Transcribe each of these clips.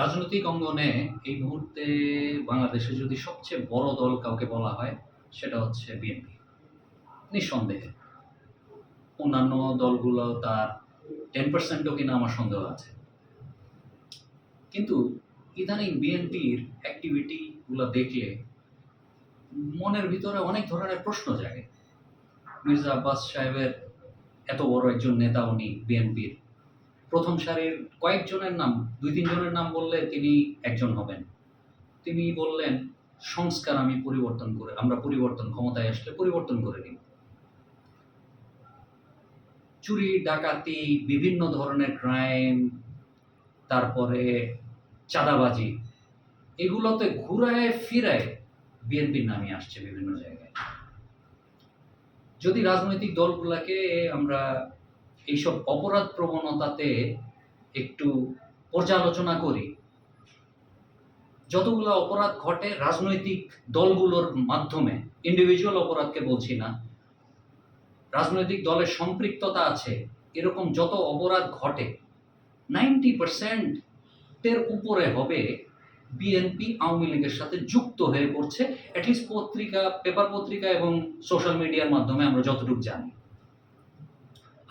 রাজনৈতিক অঙ্গনে এই মুহূর্তে বাংলাদেশে যদি সবচেয়ে বড় দল কাউকে বলা হয়, সেটা হচ্ছে বিএনপি। নিঃসন্দেহে। অন্যান্য দলগুলো তার টেন পার্সেন্টও কিনা আমার সন্দেহ আছে। কিন্তু ইদানিং বিএনপির অ্যাক্টিভিটিগুলো দেখলে মনের ভিতরে অনেক ধরনের প্রশ্ন জাগে। মির্জা আব্বাস সাহেবের এত বড় একজন নেতা, উনি বিএনপির প্রথম সারির কয়েকজনের নাম, দুই তিনজনের নাম বললে তিনি একজন হবেন। তিনি বললেন, সংস্কার আমি পরিবর্তন করে, আমরা পরিবর্তন, ক্ষমতায় আসলে পরিবর্তন করে নিব। চুরি, ডাকাতি, বিভিন্ন ধরনের ক্রাইম তারপরে চাঁদাবাজি, এগুলোতে ঘুরায় ফিরায় বিএনপির নামই আসছে বিভিন্ন জায়গায়। যদি রাজনৈতিক দলগুলোকে আমরা এইসব অপরাধ প্রবণতাতে একটু পর্যালোচনা করি। যতগুলো অপরাধ ঘটে রাজনৈতিক দলগুলোর মাধ্যমে ইন্ডিভিজুয়াল অপরাধকে বলছি না, রাজনৈতিক দলের সম্পৃক্ততা আছে, এরকম যত অপরাধ ঘটে নাইনটি পার্সেন্টের উপরে হবে বিএনপি আওয়ামী লীগের সাথে যুক্ত হয়ে পড়ছে অ্যাটলিস্ট পত্রিকা পেপার পত্রিকা এবং সোশ্যাল মিডিয়ার মাধ্যমে আমরা যতটুকু জানি।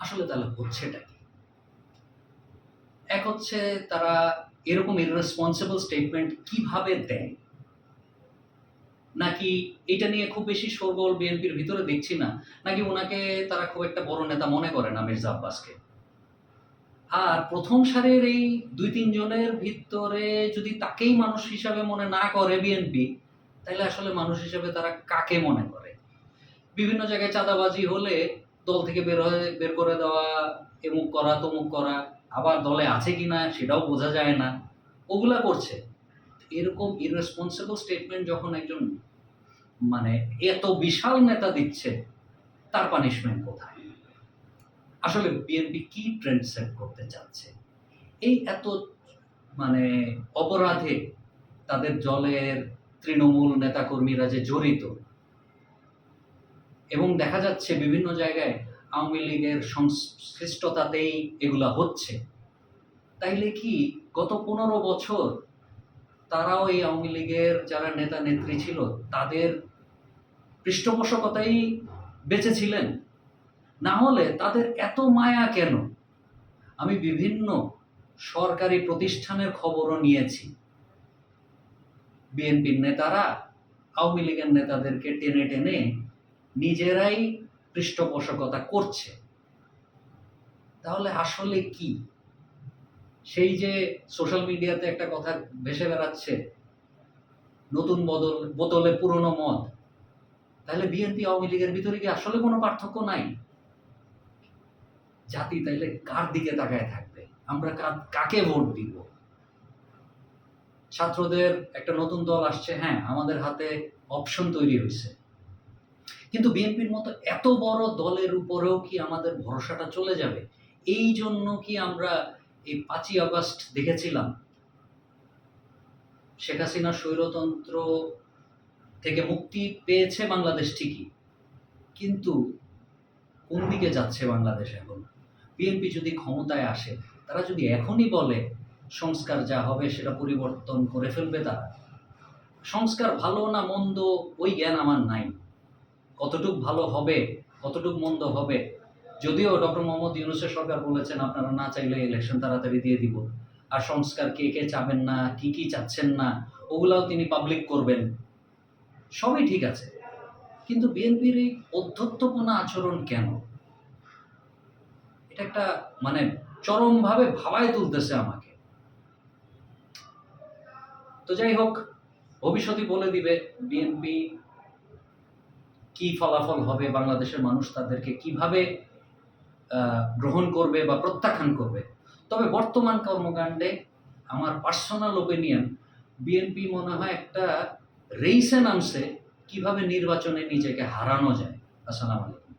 আসলে তাহলে হচ্ছেটা কি? এক হচ্ছে তারা এরকম ইররেসপন্সিবল স্টেটমেন্ট কীভাবে দেয়? নাকি এটা নিয়ে খুব বেশি শোরগোল বিএনপির ভিতরে দেখছি না, নাকি ওনাকে তারা খুব একটা বড় নেতা মনে করে না মির্জা আব্বাসকে? আর প্রথম সারের এই দুই তিনজনের ভিতরে যদি তাকেই মানুষ হিসাবে মনে না করে বিএনপি তাহলে আসলে মানুষ হিসাবে তারা কাকে মনে করে? বিভিন্ন জায়গায় চাঁদাবাজি হলে দল থেকে বের হয়ে, বের করে দেওয়া এমুক করা তমুক করা, আবার দলে আছে কিনা সেটাও বোঝা যায় না। ওগুলা করছে। এরকম ইরেসপন্সিবল স্টেটমেন্ট যখন একজন মানে এত বিশাল নেতা দিচ্ছে, তার পানিশমেন্ট কোথায়? আসলে বিএনপি কি ট্রেন্ড সেট করতে চাচ্ছে? এই এত মানে অপরাধে তাদের দলের তৃণমূল নেতাকর্মীরা যে জড়িত এবং দেখা যাচ্ছে বিভিন্ন জায়গায় আওয়ামী লীগের সংশ্লিষ্টতাতেই এগুলা হচ্ছে। তাইলে কি গত পনেরো বছর তারাও এই আওয়ামী লীগের যারা নেতা, নেত্রী ছিল, তাদের পৃষ্ঠপোষকতাই বেঁচে ছিলেন না হলে তাদের এত মায়া কেন? আমি বিভিন্ন সরকারি প্রতিষ্ঠানের খবরও নিয়েছি। বিএনপির নেতারা আওয়ামী লীগের নেতাদেরকে টেনে টেনে নিজেরাই পৃষ্ঠপোষকতা করছে। তাহলে আসলে কি? সেই যে সোশ্যাল মিডিয়াতে একটা কথা ভেসে বেড়াচ্ছে, নতুন বদল, বোতলে পুরনো মদ, তাহলে বিএনপি আওয়ামী লীগের ভিতরে কি আসলে কোনো পার্থক্য নাই? জাতি তাইলে কার দিকে তাকায় থাকবে? আমরা কাকে ভোট দিব? ছাত্রদের একটা নতুন দল আসছে হ্যাঁ আমাদের হাতে অপশন তৈরি হয়েছে কিন্তু বিএনপির মতো এত বড় দলের উপরেও কি আমাদের ভরসাটা চলে যাবে? এই জন্য কি আমরা এই পাঁচই আগস্ট দেখেছিলাম? শেখ হাসিনা স্বৈরতন্ত্র থেকে মুক্তি পেয়েছে বাংলাদেশ ঠিকই, কিন্তু কোন দিকে যাচ্ছে বাংলাদেশ এখন? বিএনপি যদি ক্ষমতায় আসে, তারা যদি এখনই বলে সংস্কার যা হবে সেটা পরিবর্তন করে ফেলবে তারা। সংস্কার ভালো না মন্দ ওই জ্ঞান আমার নাই। কতটুক ভালো হবে, কতটুক মন্দ হবে। যদিও ডক্টর মোহাম্মদ ইউনুসের সরকার বলেছেন, আপনারা না চাইলে ইলেকশন তাড়াতাড়ি দিয়ে দিব। আর সংস্কার কে কে চাবেন না, কি কি চাচ্ছেন না, ওগুলাও তিনি পাবলিক করবেন। সবই ঠিক আছে। কিন্তু বিএনপির এই অধ্যত্বপনা আচরণ কেন? এটা একটা মানে চরমভাবে ভাবায় তুলতেছে আমাকে। তো যাই হোক ভবিষ্যৎই বলে দিবে, বিএনপি কি ফলাফল হবে, বাংলাদেশের মানুষ তাদেরকে কীভাবে গ্রহণ করবে বা প্রত্যাখ্যান করবে? তবে বর্তমান কর্মকাণ্ডে আমার পার্সোনাল ওপিনিয়ন বিএনপি মনে হয় একটা রেইসে নামছে, কীভাবে নির্বাচনে নিজেকে হারানো যায়। আসসালামু আলাইকুম।